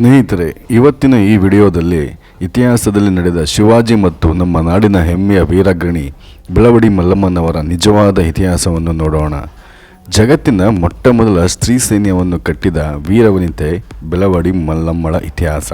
ಸ್ನೇಹಿತರೆ, ಇವತ್ತಿನ ಈ ವಿಡಿಯೋದಲ್ಲಿ ಇತಿಹಾಸದಲ್ಲಿ ನಡೆದ ಶಿವಾಜಿ ಮತ್ತು ನಮ್ಮ ನಾಡಿನ ಹೆಮ್ಮೆಯ ವೀರಗಣಿ ಬೆಳವಡಿ ಮಲ್ಲಮ್ಮನವರ ನಿಜವಾದ ಇತಿಹಾಸವನ್ನು ನೋಡೋಣ. ಜಗತ್ತಿನ ಮೊಟ್ಟ ಮೊದಲ ಸ್ತ್ರೀ ಸೈನ್ಯವನ್ನು ಕಟ್ಟಿದ ವೀರವನಿತೆ ಬೆಳವಡಿ ಮಲ್ಲಮ್ಮಳ ಇತಿಹಾಸ.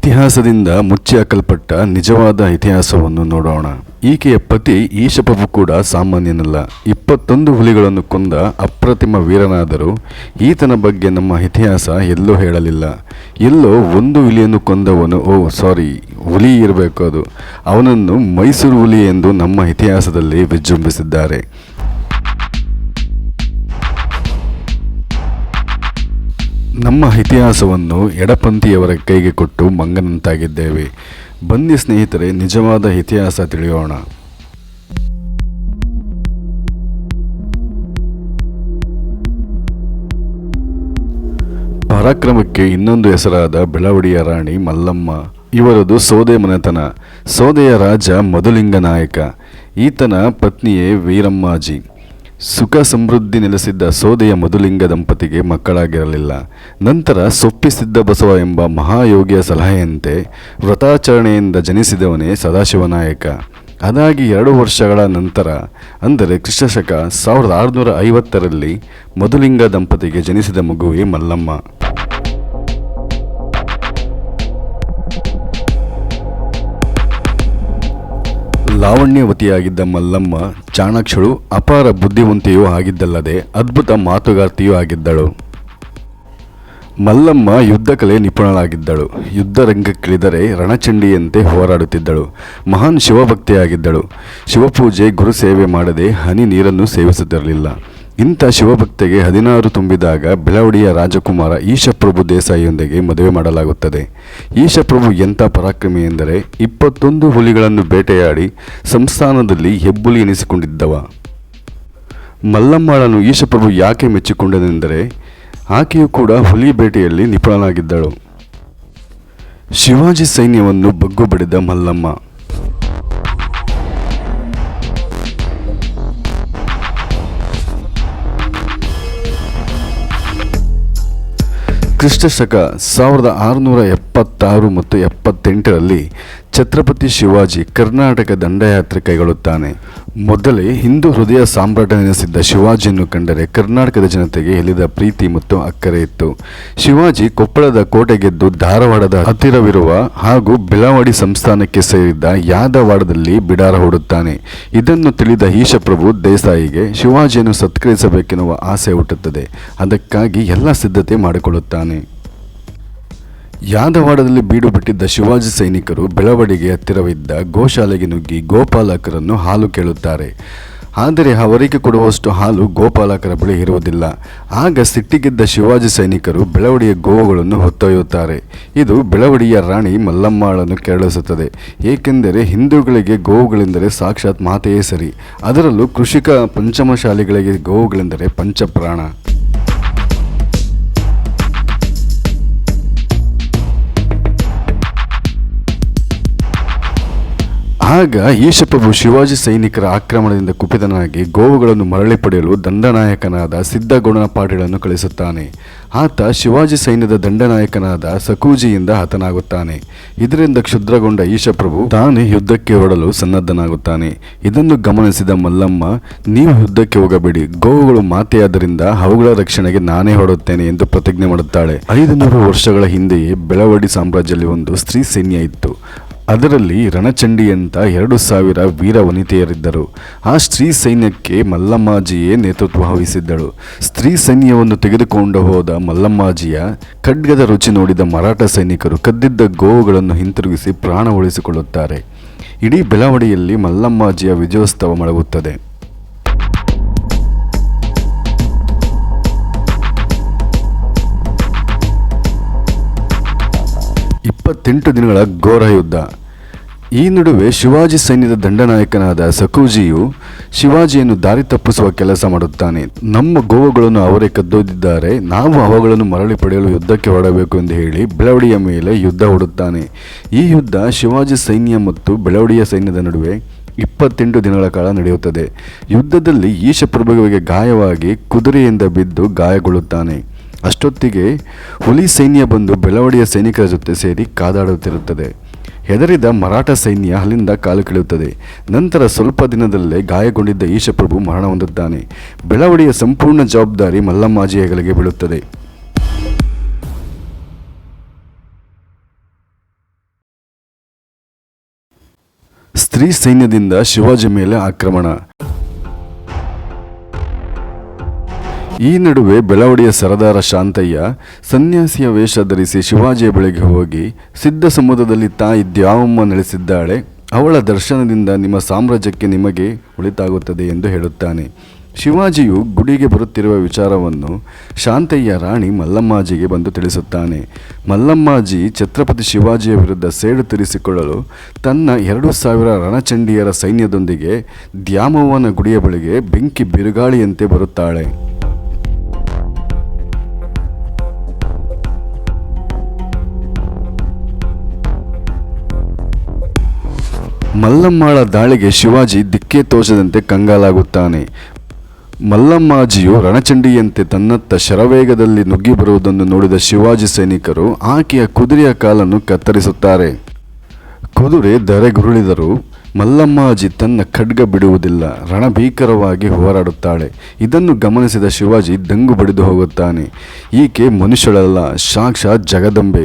ಇತಿಹಾಸದಿಂದ ಮುಚ್ಚಿ ಹಾಕಲ್ಪಟ್ಟ ನಿಜವಾದ ಇತಿಹಾಸವನ್ನು ನೋಡೋಣ. ಈಕೆಯ ಪತಿ ಈಶಪ್ರಭು ಕೂಡ ಸಾಮಾನ್ಯನಲ್ಲ. ಇಪ್ಪತ್ತೊಂದು ಹುಲಿಗಳನ್ನು ಕೊಂದ ಅಪ್ರತಿಮ ವೀರನಾದರೂ ಈತನ ಬಗ್ಗೆ ನಮ್ಮ ಇತಿಹಾಸ ಎಲ್ಲೂ ಹೇಳಲಿಲ್ಲ. ಎಲ್ಲೋ ಒಂದು ಹುಲಿಯನ್ನು ಕೊಂದವನು, ಓ, ಸಾರಿ, ಹುಲಿ ಇರಬೇಕು ಅದು. ಅವನನ್ನು ಮೈಸೂರು ಹುಲಿ ಎಂದು ನಮ್ಮ ಇತಿಹಾಸದಲ್ಲಿ ವಿಜೃಂಭಿಸಿದ್ದಾರೆ. ನಮ್ಮ ಇತಿಹಾಸವನ್ನು ಎಡಪಂಥಿಯವರ ಕೈಗೆ ಕೊಟ್ಟು ಮಂಗನಂತಾಗಿದ್ದೇವೆ. ಬನ್ನಿ ಸ್ನೇಹಿತರೆ, ನಿಜವಾದ ಇತಿಹಾಸ ತಿಳಿಯೋಣ. ಪರಾಕ್ರಮಕ್ಕೆ ಇನ್ನೊಂದು ಹೆಸರಾದ ಬೆಳವಡಿಯ ರಾಣಿ ಮಲ್ಲಮ್ಮ. ಇವರದು ಸೋದೆ ಮನೆತನ. ಸೋದೆಯ ರಾಜ ಮಧುಲಿಂಗ ನಾಯಕ. ಈತನ ಪತ್ನಿಯೇ ವೀರಮ್ಮಾಜಿ. ಸುಖ ಸಮೃದ್ಧಿ ನೆಲೆಸಿದ್ದ ಸೋದೆಯ ಮಧುಲಿಂಗ ದಂಪತಿಗೆ ಮಕ್ಕಳಾಗಿರಲಿಲ್ಲ. ನಂತರ ಸೊಪ್ಪಿಸಿದ್ದ ಬಸವ ಎಂಬ ಮಹಾಯೋಗಿಯ ಸಲಹೆಯಂತೆ ವ್ರತಾಚರಣೆಯಿಂದ ಜನಿಸಿದವನೇ ಸದಾಶಿವನಾಯಕ. ಅದಾಗಿ ಎರಡು ವರ್ಷಗಳ ನಂತರ, ಅಂದರೆ ಕ್ರಿಸ್ತಶಕ ಸಾವಿರದ ಆರುನೂರ ಐವತ್ತರಲ್ಲಿ ಮಧುಲಿಂಗ ದಂಪತಿಗೆ ಜನಿಸಿದ ಮಗುವೇ ಮಲ್ಲಮ್ಮ. ಲಾವಣ್ಯವತಿಯಾಗಿದ್ದ ಮಲ್ಲಮ್ಮ ಚಾಣಾಕ್ಷಳು ಅಪಾರ ಬುದ್ಧಿವಂತೆಯೂ ಆಗಿದ್ದಲ್ಲದೆ ಅದ್ಭುತ ಮಾತುಗಾರ್ತಿಯೂ ಆಗಿದ್ದಳು. ಮಲ್ಲಮ್ಮ ಯುದ್ಧ ಕಲೆ ನಿಪುಣಳಾಗಿದ್ದಳು. ಯುದ್ಧರಂಗಕ್ಕಿಳಿದರೆ ರಣಚಂಡಿಯಂತೆ ಹೋರಾಡುತ್ತಿದ್ದಳು. ಮಹಾನ್ ಶಿವಭಕ್ತಿಯಾಗಿದ್ದಳು. ಶಿವಪೂಜೆ ಗುರು ಸೇವೆ ಮಾಡದೆ ಹನಿ ನೀರನ್ನು ಸೇವಿಸುತ್ತಿರಲಿಲ್ಲ. ಇಂಥ ಶಿವಭಕ್ತಿಗೆ ಹದಿನಾರು ತುಂಬಿದಾಗ ಬೆಳವಡಿಯ ರಾಜಕುಮಾರ ಈಶಪ್ರಭು ದೇಸಾಯಿಯೊಂದಿಗೆ ಮದುವೆ ಮಾಡಲಾಗುತ್ತದೆ. ಈಶಪ್ರಭು ಎಂಥ ಪರಾಕ್ರಮಿ ಎಂದರೆ ಇಪ್ಪತ್ತೊಂದು ಹುಲಿಗಳನ್ನು ಬೇಟೆಯಾಡಿ ಸಂಸ್ಥಾನದಲ್ಲಿ ಹೆಬ್ಬುಲಿ ಎನಿಸಿಕೊಂಡಿದ್ದವ. ಮಲ್ಲಮ್ಮಳನ್ನು ಈಶಪ್ರಭು ಯಾಕೆ ಮೆಚ್ಚಿಕೊಂಡನೆಂದರೆ ಆಕೆಯು ಕೂಡ ಹುಲಿ ಬೇಟೆಯಲ್ಲಿ ನಿಪುಣನಾಗಿದ್ದಳು. ಶಿವಾಜಿ ಸೈನ್ಯವನ್ನು ಬಗ್ಗು ಬಡಿದ ಮಲ್ಲಮ್ಮ ಕ್ರಿಸ್ತಶಕ ಸಾವಿರದ ಆರುನೂರ ಎಪ್ಪತ್ತಾರು ಮತ್ತು ಎಪ್ಪತ್ತೆಂಟರಲ್ಲಿ ಛತ್ರಪತಿ ಶಿವಾಜಿ ಕರ್ನಾಟಕ ದಂಡಯಾತ್ರೆ ಕೈಗೊಳ್ಳುತ್ತಾನೆ. ಮೊದಲೇ ಹಿಂದೂ ಹೃದಯ ಸಾಮ್ರಾಟನೆನಿಸಿದ್ದ ಶಿವಾಜಿಯನ್ನು ಕಂಡರೆ ಕರ್ನಾಟಕದ ಜನತೆಗೆ ಎಲ್ಲಿದ ಪ್ರೀತಿ ಮತ್ತು ಅಕ್ಕರೆ ಇತ್ತು. ಶಿವಾಜಿ ಕೊಪ್ಪಳದ ಕೋಟೆ ಗೆದ್ದು ಧಾರವಾಡದ ಹತ್ತಿರವಿರುವ ಹಾಗೂ ಬೆಳವಾಡಿ ಸಂಸ್ಥಾನಕ್ಕೆ ಸೇರಿದ್ದ ಯಾದವಾಡದಲ್ಲಿ ಬಿಡಾರ ಹೂಡುತ್ತಾನೆ. ಇದನ್ನು ತಿಳಿದ ಈಶಪ್ರಭು ದೇಸಾಯಿಗೆ ಶಿವಾಜಿಯನ್ನು ಸತ್ಕರಿಸಬೇಕೆನ್ನುವ ಆಸೆ ಹುಟ್ಟುತ್ತದೆ. ಅದಕ್ಕಾಗಿ ಎಲ್ಲ ಸಿದ್ಧತೆ ಮಾಡಿಕೊಳ್ಳುತ್ತಾನೆ. ಯಾದವಾಡದಲ್ಲಿ ಬೀಡು ಬಿಟ್ಟಿದ್ದ ಶಿವಾಜಿ ಸೈನಿಕರು ಬೆಳವಡಿಗೆ ಹತ್ತಿರವಿದ್ದ ಗೋಶಾಲೆಗೆ ನುಗ್ಗಿ ಗೋಪಾಲಕರನ್ನು ಹಾಲು ಕೇಳುತ್ತಾರೆ. ಆದರೆ ಅವರಿಗೆ ಕೊಡುವಷ್ಟು ಹಾಲು ಗೋಪಾಲಕರ ಬಳಿ ಇರುವುದಿಲ್ಲ. ಆಗ ಸಿಟ್ಟಿಗೆದ್ದ ಶಿವಾಜಿ ಸೈನಿಕರು ಬೆಳವಡಿಯ ಗೋವುಗಳನ್ನು ಹೊತ್ತೊಯ್ಯುತ್ತಾರೆ. ಇದು ಬೆಳವಡಿಯ ರಾಣಿ ಮಲ್ಲಮ್ಮಳನ್ನು ಕೆರಳಿಸುತ್ತದೆ. ಏಕೆಂದರೆ ಹಿಂದೂಗಳಿಗೆ ಗೋವುಗಳೆಂದರೆ ಸಾಕ್ಷಾತ್ ಮಾತೆಯೇ ಸರಿ. ಅದರಲ್ಲೂ ಕೃಷಿಕ ಪಂಚಮಶಾಲಿಗಳಿಗೆ ಗೋವುಗಳೆಂದರೆ ಪಂಚಪ್ರಾಣ. ಆಗ ಈಶಪ್ರಭು ಶಿವಾಜಿ ಸೈನಿಕರ ಆಕ್ರಮಣದಿಂದ ಕುಪಿತನಾಗಿ ಗೋವುಗಳನ್ನು ಮರಳಿ ಪಡೆಯಲು ದಂಡನಾಯಕನಾದ ಸಿದ್ಧಗೌಡನ ಪಾಟೀಲನ್ನು ಕಳಿಸುತ್ತಾನೆ ಆತ ಶಿವಾಜಿ ಸೈನ್ಯದ ದಂಡನಾಯಕನಾದ ಸಕೂಜಿಯಿಂದ ಹತನಾಗುತ್ತಾನೆ. ಇದರಿಂದ ಕ್ಷುದ್ರಗೊಂಡ ಈಶಪ್ರಭು ತಾನೇ ಯುದ್ಧಕ್ಕೆ ಹೊರಡಲು ಸನ್ನದ್ಧನಾಗುತ್ತಾನೆ. ಇದನ್ನು ಗಮನಿಸಿದ ಮಲ್ಲಮ್ಮ, ನೀವು ಯುದ್ಧಕ್ಕೆ ಹೋಗಬೇಡಿ. ಗೋವುಗಳು ಮಾತೆಯಾದ್ದರಿಂದ ಅವುಗಳ ರಕ್ಷಣೆಗೆ ನಾನೇ ಹೊರಡುತ್ತೇನೆ ಎಂದು ಪ್ರತಿಜ್ಞೆ ಮಾಡುತ್ತಾಳೆ. ಐದು ನೂರು ವರ್ಷಗಳ ಹಿಂದೆಯೇ ಬೆಳವಡಿ ಸಾಮ್ರಾಜ್ಯದಲ್ಲಿ ಒಂದು ಸ್ತ್ರೀ ಸೈನ್ಯ ಇತ್ತು. ಅದರಲ್ಲಿ ರಣಚಂಡಿ ಅಂತ ಎರಡು ಸಾವಿರ ವೀರ ವನಿತೆಯರಿದ್ದರು. ಆ ಸ್ತ್ರೀ ಸೈನ್ಯಕ್ಕೆ ಮಲ್ಲಮ್ಮಾಜಿಯೇ ನೇತೃತ್ವ ವಹಿಸಿದ್ದಳು. ಸ್ತ್ರೀ ಸೈನ್ಯವನ್ನು ತೆಗೆದುಕೊಂಡು ಹೋದ ಮಲ್ಲಮ್ಮಾಜಿಯ ಖಡ್ಗದ ರುಚಿ ನೋಡಿದ ಮರಾಠ ಸೈನಿಕರು ಕದ್ದಿದ್ದ ಗೋವುಗಳನ್ನು ಹಿಂತಿರುಗಿಸಿ ಪ್ರಾಣ ಉಳಿಸಿಕೊಳ್ಳುತ್ತಾರೆ. ಇಡೀ ಬೆಳವಡಿಯಲ್ಲಿ ಮಲ್ಲಮ್ಮಾಜಿಯ ವಿಜಯೋತ್ಸವ ಮಳಗುತ್ತದೆ ಇಪ್ಪತ್ತೆಂಟು ದಿನಗಳ ಘೋರ ಯುದ್ಧ. ಈ ನಡುವೆ ಶಿವಾಜಿ ಸೈನ್ಯದ ದಂಡನಾಯಕನಾದ ಸಕೂಜಿಯು ಶಿವಾಜಿಯನ್ನು ದಾರಿ ತಪ್ಪಿಸುವ ಕೆಲಸ ಮಾಡುತ್ತಾನೆ. ನಮ್ಮ ಗೋವುಗಳನ್ನು ಅವರೇ ಕದ್ದೊಯ್ದಿದ್ದಾರೆ. ನಾವು ಅವುಗಳನ್ನು ಮರಳಿ ಪಡೆಯಲು ಯುದ್ಧಕ್ಕೆ ಹೊರಡಬೇಕು ಎಂದು ಹೇಳಿ ಬೆಳವಡಿಯ ಮೇಲೆ ಯುದ್ಧ ಹೊಡುತ್ತಾನೆ. ಈ ಯುದ್ಧ ಶಿವಾಜಿ ಸೈನ್ಯ ಮತ್ತು ಬೆಳವಡಿಯ ಸೈನ್ಯದ ನಡುವೆ ಇಪ್ಪತ್ತೆಂಟು ದಿನಗಳ ಕಾಲ ನಡೆಯುತ್ತದೆ. ಯುದ್ಧದಲ್ಲಿ ಈಶಪ್ರಭುವಿಗೆ ಗಾಯವಾಗಿ ಕುದುರೆಯಿಂದ ಬಿದ್ದು ಗಾಯಗೊಳ್ಳುತ್ತಾನೆ. ಅಷ್ಟೊತ್ತಿಗೆ ಹುಲಿ ಸೈನ್ಯ ಬಂದು ಬೆಳವಡಿಯ ಸೈನಿಕರ ಜೊತೆ ಸೇರಿ ಕಾದಾಡುತ್ತಿರುತ್ತದೆ. ಹೆದರಿದ ಮರಾಠ ಸೈನ್ಯ ಅಲ್ಲಿಂದ ಕಾಲು ಕೀಳುತ್ತದೆ. ನಂತರ ಸ್ವಲ್ಪ ದಿನದಲ್ಲೇ ಗಾಯಗೊಂಡಿದ್ದ ಈಶಪ್ರಭು ಮರಣ ಹೊಂದುತ್ತಾನೆ ಬೆಳವಡಿಯ ಸಂಪೂರ್ಣ ಜವಾಬ್ದಾರಿ ಮಲ್ಲಮ್ಮಾಜಿ ಹೆಗಲಿಗೆ ಬೀಳುತ್ತದೆ. ಸ್ತ್ರೀ ಸೈನ್ಯದಿಂದ ಶಿವಾಜಿ ಮೇಲೆ ಆಕ್ರಮಣ. ಈ ನಡುವೆ ಬೆಳವಡಿಯ ಸರದಾರ ಶಾಂತಯ್ಯ ಸನ್ಯಾಸಿಯ ವೇಷ ಧರಿಸಿ ಶಿವಾಜಿಯ ಬಳಿಗೆ ಹೋಗಿ ಸಿದ್ಧ ಸಮುದ್ರದಲ್ಲಿ ತಾಯಿ ದ್ಯಾವಮ್ಮ ನೆಲೆಸಿದ್ದಾಳೆ, ಅವಳ ದರ್ಶನದಿಂದ ನಿಮ್ಮ ಸಾಮ್ರಾಜ್ಯಕ್ಕೆ ನಿಮಗೆ ಒಳಿತಾಗುತ್ತದೆ ಎಂದು ಹೇಳುತ್ತಾನೆ. ಶಿವಾಜಿಯು ಗುಡಿಗೆ ಬರುತ್ತಿರುವ ವಿಚಾರವನ್ನು ಶಾಂತಯ್ಯ ರಾಣಿ ಮಲ್ಲಮ್ಮಾಜಿಗೆ ಬಂದು ತಿಳಿಸುತ್ತಾನೆ. ಮಲ್ಲಮ್ಮಾಜಿ ಛತ್ರಪತಿ ಶಿವಾಜಿಯ ವಿರುದ್ಧ ಸೇಡು ತೀರಿಸಿಕೊಳ್ಳಲು ತನ್ನ ಎರಡು ಸಾವಿರ ರಣಚಂಡಿಯರ ಸೈನ್ಯದೊಂದಿಗೆ ದ್ಯಾಮವ್ವನ ಗುಡಿಯ ಬಳಿಗೆ ಬೆಂಕಿ ಬಿರುಗಾಳಿಯಂತೆ ಬರುತ್ತಾಳೆ. ಮಲ್ಲಮ್ಮಾಳ ದಾಳಿಗೆ ಶಿವಾಜಿ ದಿಕ್ಕೇ ತೋಚದಂತೆ ಕಂಗಾಲಾಗುತ್ತಾನೆ. ಮಲ್ಲಮ್ಮಾಜಿಯು ರಣಚಂಡಿಯಂತೆ ತನ್ನತ್ತ ಶರವೇಗದಲ್ಲಿ ನುಗ್ಗಿ ಬರುವುದನ್ನು ನೋಡಿದ ಶಿವಾಜಿ ಸೈನಿಕರು ಆಕೆಯ ಕುದುರೆಯ ಕಾಲನ್ನು ಕತ್ತರಿಸುತ್ತಾರೆ. ಕುದುರೆ ದರೆಗುರುಳಿದರು ಮಲ್ಲಮ್ಮಾಜಿ ತನ್ನ ಖಡ್ಗ ಬಿಡುವುದಿಲ್ಲ, ರಣಭೀಕರವಾಗಿ ಹೋರಾಡುತ್ತಾಳೆ. ಇದನ್ನು ಗಮನಿಸಿದ ಶಿವಾಜಿ ದಂಗು ಬಡಿದು ಹೋಗುತ್ತಾನೆ. ಈಕೆ ಮನುಷ್ಯಳಲ್ಲ, ಸಾಕ್ಷಾತ್ ಜಗದಂಬೆ.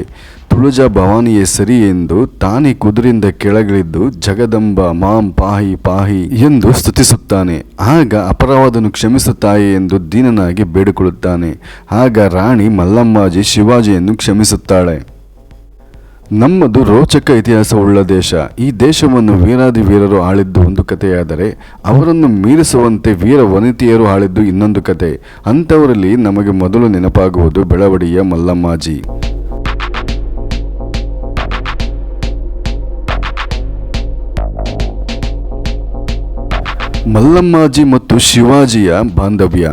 ತುಳುಜ ಭವಾನಿಯೇ ಸರಿ ಎಂದು ತಾನೇ ಕುದುರೆಯಿಂದ ಕೆಳಗಿಳಿದ್ದು ಜಗದಂಬ ಮಾಂ ಪಾಹಿ ಪಾಹಿ ಎಂದು ಸ್ತುತಿಸುತ್ತಾನೆ. ಆಗ ಅಪರಾಧವನ್ನು ಕ್ಷಮಿಸುತ್ತಾಯೆ ಎಂದು ದೀನನಾಗಿ ಬೇಡಿಕೊಳ್ಳುತ್ತಾನೆ. ಆಗ ರಾಣಿ ಮಲ್ಲಮ್ಮಾಜಿ ಶಿವಾಜಿಯನ್ನು ಕ್ಷಮಿಸುತ್ತಾಳೆ. ನಮ್ಮದು ರೋಚಕ ಇತಿಹಾಸವುಳ್ಳ ದೇಶ. ಈ ದೇಶವನ್ನು ವೀರಾದಿ ವೀರರು ಆಳಿದ್ದು ಒಂದು ಕಥೆಯಾದರೆ, ಅವರನ್ನು ಮೀರಿಸುವಂತೆ ವೀರ ವನಿತೆಯರು ಆಳಿದ್ದು ಇನ್ನೊಂದು ಕತೆ ಅಂಥವರಲ್ಲಿ ನಮಗೆ ಮೊದಲು ನೆನಪಾಗುವುದು ಬೆಳವಡಿಯ ಮಲ್ಲಮ್ಮಾಜಿ. ಮಲ್ಲಮ್ಮಾಜಿ ಮತ್ತು ಶಿವಾಜಿಯ ಬಾಂಧವ್ಯ.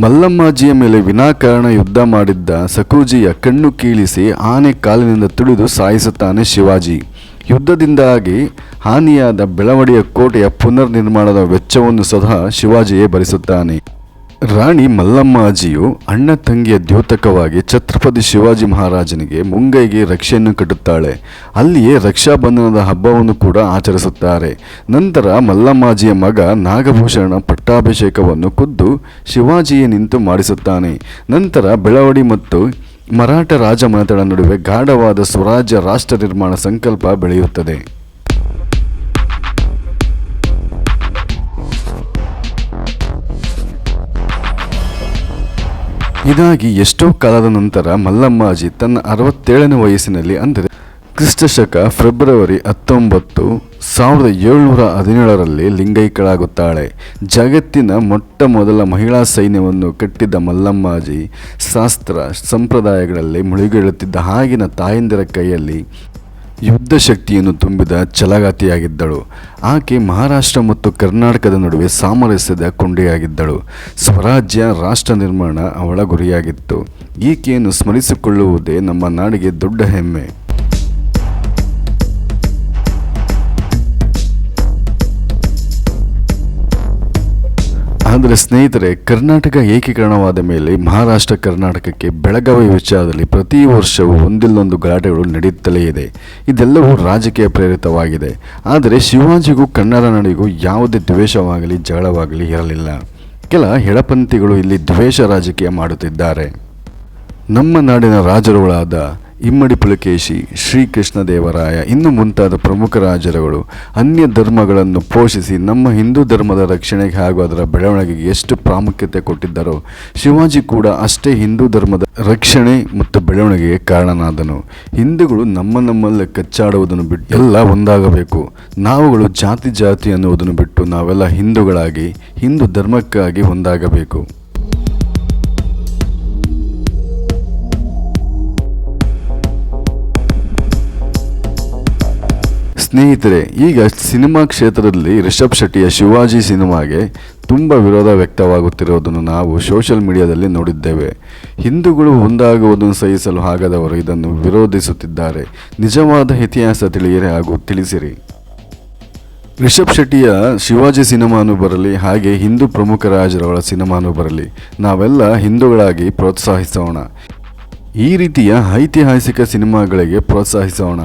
ಮಲ್ಲಮ್ಮಾಜಿಯ ಮೇಲೆ ವಿನಾಕಾರಣ ಯುದ್ಧ ಮಾಡಿದ್ದ ಸಕೂಜಿಯ ಕಣ್ಣು ಕೀಳಿಸಿ ಆನೆ ಕಾಲಿನಿಂದ ತುಳಿದು ಸಾಯಿಸುತ್ತಾನೆ ಶಿವಾಜಿ. ಯುದ್ಧದಿಂದಾಗಿ ಹಾನಿಯಾದ ಬೆಳವಡಿಯ ಕೋಟೆಯ ಪುನರ್ ನಿರ್ಮಾಣದ ವೆಚ್ಚವನ್ನು ಸಹ ಶಿವಾಜಿಯೇ ಭರಿಸುತ್ತಾನೆ. ರಾಣಿ ಮಲ್ಲಮ್ಮಾಜಿಯು ಅಣ್ಣ ತಂಗಿಯ ದ್ಯೋತಕವಾಗಿ ಛತ್ರಪತಿ ಶಿವಾಜಿ ಮಹಾರಾಜನಿಗೆ ಮುಂಗೈಗೆ ರಕ್ಷೆಯನ್ನು ಕಟ್ಟುತ್ತಾಳೆ. ಅಲ್ಲಿಯೇ ರಕ್ಷಾಬಂಧನದ ಹಬ್ಬವನ್ನು ಕೂಡ ಆಚರಿಸುತ್ತಾರೆ. ನಂತರ ಮಲ್ಲಮ್ಮಾಜಿಯ ಮಗ ನಾಗಭೂಷಣ ಪಟ್ಟಾಭಿಷೇಕವನ್ನು ಖುದ್ದು ಶಿವಾಜಿಯೇ ನಿಂತು ಮಾಡಿಸುತ್ತಾನೆ. ನಂತರ ಬೆಳವಡಿ ಮತ್ತು ಮರಾಠ ರಾಜಮನೆತಳ ನಡುವೆ ಗಾಢವಾದ ಸ್ವರಾಜ್ಯ ರಾಷ್ಟ್ರ ನಿರ್ಮಾಣ ಸಂಕಲ್ಪ ಬೆಳೆಯುತ್ತದೆ. ಇದಾಗಿ ಎಷ್ಟೋ ಕಾಲದ ನಂತರ ಮಲ್ಲಮ್ಮಾಜಿ ತನ್ನ ಅರವತ್ತೇಳನೇ ವಯಸ್ಸಿನಲ್ಲಿ ಅಂದರೆ ಕ್ರಿಸ್ತಶಕ ಫೆಬ್ರವರಿ ಹತ್ತೊಂಬತ್ತು ಸಾವಿರದ ಏಳ್ನೂರ ಹದಿನೇಳರಲ್ಲಿ ಲಿಂಗೈಕ್ಯಳಾಗುತ್ತಾಳೆ. ಜಗತ್ತಿನ ಮೊಟ್ಟ ಮೊದಲ ಮಹಿಳಾ ಸೈನ್ಯವನ್ನು ಕಟ್ಟಿದ್ದ ಮಲ್ಲಮ್ಮಾಜಿ ಶಾಸ್ತ್ರ ಸಂಪ್ರದಾಯಗಳಲ್ಲಿ ಮುಳುಗೇಳುತ್ತಿದ್ದ ಆಗಿನ ತಾಯಂದಿರ ಕೈಯಲ್ಲಿ ಯುದ್ಧ ಶಕ್ತಿಯನ್ನು ತುಂಬಿದ ಚಲಗಾತಿಯಾಗಿದ್ದಳು ಆಕೆ ಮಹಾರಾಷ್ಟ್ರ ಮತ್ತು ಕರ್ನಾಟಕದ ನಡುವೆ ಸಾಮರಸ್ಯದ ಕೊಂಡಿಯಾಗಿದ್ದಳು. ಸ್ವರಾಜ್ಯ, ರಾಷ್ಟ್ರ ನಿರ್ಮಾಣ ಅವಳ ಗುರಿಯಾಗಿತ್ತು. ಈಕೆಯನ್ನು ಸ್ಮರಿಸಿಕೊಳ್ಳುವುದೇ ನಮ್ಮ ನಾಡಿಗೆ ದೊಡ್ಡ ಹೆಮ್ಮೆ. ಆದರೆ ಸ್ನೇಹಿತರೆ, ಕರ್ನಾಟಕ ಏಕೀಕರಣವಾದ ಮೇಲೆ ಮಹಾರಾಷ್ಟ್ರ ಕರ್ನಾಟಕಕ್ಕೆ ಬೆಳಗಾವಿ ವಿಚಾರದಲ್ಲಿ ಪ್ರತಿ ವರ್ಷವೂ ಒಂದಿಲ್ಲೊಂದು ಗಲಾಟೆಗಳು ನಡೆಯುತ್ತಲೇ ಇದೆ. ಇದೆಲ್ಲವೂ ರಾಜಕೀಯ ಪ್ರೇರಿತವಾಗಿದೆ. ಆದರೆ ಶಿವಾಜಿಗೂ ಕನ್ನಡ ನಡಿಗೂ ಯಾವುದೇ ದ್ವೇಷವಾಗಲಿ, ಜಗಳವಾಗಲಿ ಇರಲಿಲ್ಲ. ಕೆಲ ಎಡಪಂಥಿಗಳು ಇಲ್ಲಿ ದ್ವೇಷ ರಾಜಕೀಯ ಮಾಡುತ್ತಿದ್ದಾರೆ. ನಮ್ಮ ನಾಡಿನ ರಾಜರುಗಳಾದ ಇಮ್ಮಡಿ ಪುಲಕೇಶಿ, ಶ್ರೀಕೃಷ್ಣ ದೇವರಾಯ, ಇನ್ನು ಮುಂತಾದ ಪ್ರಮುಖ ರಾಜರುಗಳು ಅನ್ಯ ಧರ್ಮಗಳನ್ನು ಪೋಷಿಸಿ ನಮ್ಮ ಹಿಂದೂ ಧರ್ಮದ ರಕ್ಷಣೆಗೆ ಹಾಗೂ ಅದರ ಬೆಳವಣಿಗೆಗೆ ಎಷ್ಟು ಪ್ರಾಮುಖ್ಯತೆ ಕೊಟ್ಟಿದ್ದರೋ, ಶಿವಾಜಿ ಕೂಡ ಅಷ್ಟೇ ಹಿಂದೂ ಧರ್ಮದ ರಕ್ಷಣೆ ಮತ್ತು ಬೆಳವಣಿಗೆಗೆ ಕಾರಣನಾದನು. ಹಿಂದೂಗಳು ನಮ್ಮ ನಮ್ಮಲ್ಲೇ ಕಚ್ಚಾಡುವುದನ್ನು ಬಿಟ್ಟು ಎಲ್ಲ ಒಂದಾಗಬೇಕು. ನಾವುಗಳು ಜಾತಿ ಜಾತಿ ಅನ್ನುವುದನ್ನು ಬಿಟ್ಟು ನಾವೆಲ್ಲ ಹಿಂದೂಗಳಾಗಿ, ಹಿಂದೂ ಧರ್ಮಕ್ಕಾಗಿ ಒಂದಾಗಬೇಕು. ಸ್ನೇಹಿತರೆ, ಈಗ ಸಿನಿಮಾ ಕ್ಷೇತ್ರದಲ್ಲಿ ರಿಷಬ್ ಶೆಟ್ಟಿಯ ಶಿವಾಜಿ ಸಿನಿಮಾಗೆ ತುಂಬ ವಿರೋಧ ವ್ಯಕ್ತವಾಗುತ್ತಿರುವುದನ್ನು ನಾವು ಸೋಷಿಯಲ್ ಮೀಡಿಯಾದಲ್ಲಿ ನೋಡಿದ್ದೇವೆ. ಹಿಂದೂಗಳು ಒಂದಾಗುವುದನ್ನು ಸಹಿಸಲು ಆಗದವರು ಇದನ್ನು ವಿರೋಧಿಸುತ್ತಿದ್ದಾರೆ. ನಿಜವಾದ ಇತಿಹಾಸ ತಿಳಿಯಿರಿ ಹಾಗೂ ತಿಳಿಸಿರಿ. ರಿಷಬ್ ಶೆಟ್ಟಿಯ ಶಿವಾಜಿ ಸಿನಿಮಾನು ಬರಲಿ, ಹಾಗೆ ಹಿಂದೂ ಪ್ರಮುಖ ರಾಜರವರ ಸಿನಿಮಾನು ಬರಲಿ, ನಾವೆಲ್ಲ ಹಿಂದೂಗಳಾಗಿ ಪ್ರೋತ್ಸಾಹಿಸೋಣ. ಈ ರೀತಿಯ ಐತಿಹಾಸಿಕ ಸಿನಿಮಾಗಳಿಗೆ ಪ್ರೋತ್ಸಾಹಿಸೋಣ.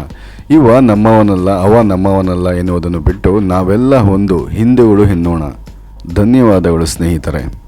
ಇವ ನಮ್ಮವನಲ್ಲ, ಅವ ನಮ್ಮವನಲ್ಲ ಎನ್ನುವುದನ್ನು ಬಿಟ್ಟು ನಾವೆಲ್ಲ ಒಂದು ಹಿಂದೂಗಳು ಎನ್ನೋಣ. ಧನ್ಯವಾದಗಳು ಸ್ನೇಹಿತರೆ.